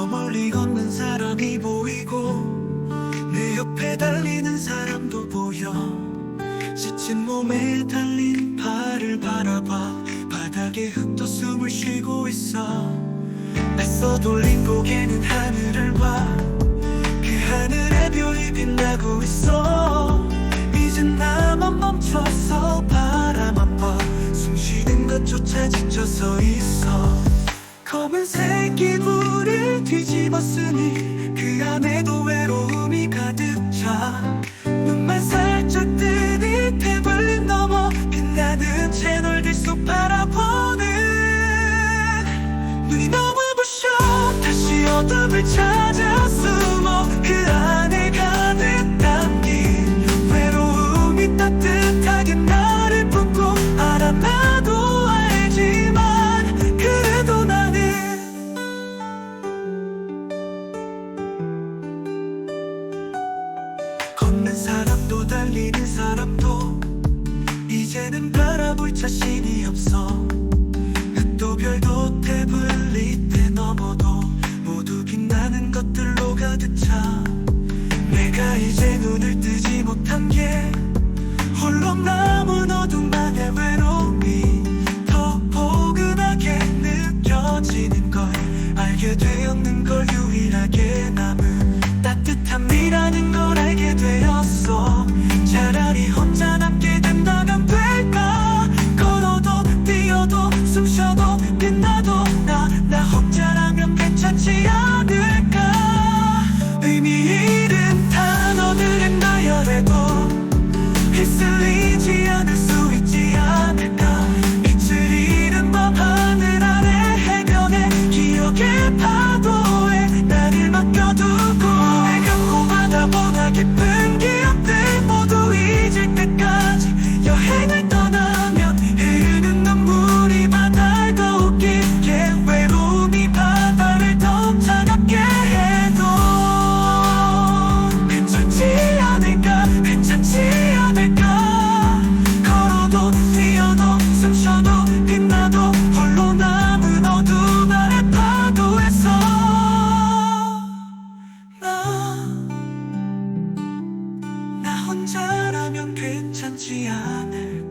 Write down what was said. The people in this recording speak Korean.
멀리 걷는 사람이 보이고 내 옆에 달리는 사람도 보여. 지친 몸에 달린 발을 바라봐. 바닥에 흙도 숨을 쉬고 있어. 애써 돌린 고개는 하늘을 봐그 하늘에 별이 빛나고 있어. 이젠 나만 멈춰서 바라만 봐숨 쉬는 것조차 지쳐서 있어. 검은색 이불을 뒤집었으니 그 안에도 외로움이 가득 차. 눈만 살짝 뜨니 태블릿 넘어 빛나는 채널 들 속 바라보는 눈이 너무 부셔. 다시 어둠을 찾아 달리는 사람도 이제는 바라볼 자신이 없어. 흙도 별도 태블릿 에 넘어도 모두 빛나는 것들로 가득 차. 내가 이제 눈을 뜨지 못한 게 홀로 남은 어둠 안에 외로움이 더 포근하게 느껴지는 걸 알게 돼. 给你。 혼자라면 괜찮지 않을